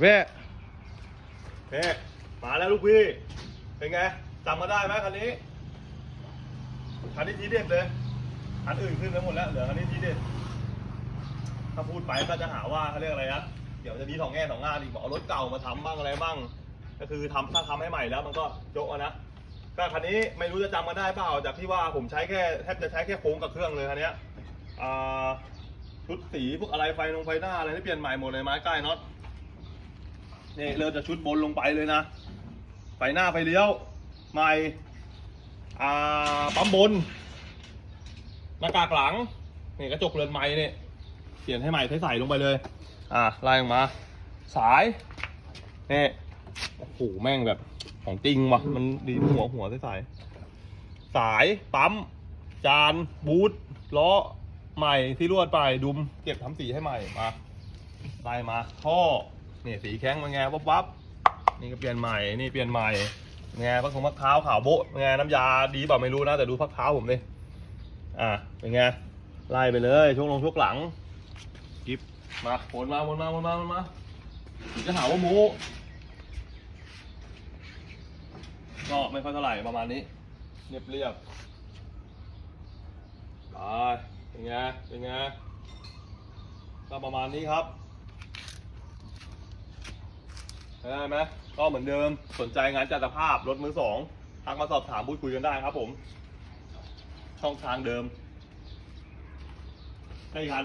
แวะเฮ้มาแล้วลูกพี่ เป็นไงจำมาได้ไหมคันนี้ คันนี้ทีเด็ดเลย คันอื่นขึ้นไปหมดแล้ว เหลือคันนี้ทีเด็ด ถ้าพูดไปก็จะหาว่าเขาเรียกอะไรนะเดี๋ยวจะมีสองแง่สองงานอีกบอกเอารถเก่ามาทำบ้างอะไรบ้าง ก็คือทำถ้าทำให้ใหม่แล้วมันก็โจ๊ะอะนะก็คันนี้ไม่รู้จะจำกันได้เปล่า จากที่ว่าผมใช้แค่แทบจะใช้แค่โค้งกับเครื่องเลยคันนี้ชุดสีพวกอะไรไฟลงไฟหน้าอะไรที่เปลี่ยนใหม่หมดเลยไม้ใกล้น็อต นี่เริ่มจากชุดบนลงไปเลยนะไฟหน้าไฟเลี้ยว ใหม่อ่าปั๊มบน หน้ากากหลัง นี่กระจกเรือนไม้นี่เปลี่ยนให้ใหม่ใส่ลงไปเลย อ่าไล่ออกมา สาย นี่โอ้โหแม่งแบบของจริงว่ะ มันดีหัวหัวใส่สายปั๊ม จาน บูทล้อใหม่ที่รวดไปดุม เก็บทำสีให้ใหม่มาไล่มาท่อ นี่สีแข็งเป็นไงวับวับนี่ก็เปลี่ยนใหม่นี่เปลี่ยนใหม่ไงพักของพักเท้าขาวโบ๊ะไงน้ำยาดีเปล่าไม่รู้นะแต่ดูพักเท้าผมดิอะเป็นไงไล่ไปเลยช่วงลงช่วงหลังกิฟมาวนมาวนมาวนมาวนมาจะหาว่าโม้ก็ไม่ค่อยเท่าไหร่ประมาณนี้ เรียบเรียบไปเป็นไงเป็นไงก็ประมาณนี้ครับ ได้ไหมก็เหมือนเดิมสนใจงานจัดสภาพรถมือสองทักมาสอบถามพูดคุยกันได้ครับผม ช่องทางเดิมใช่ครับ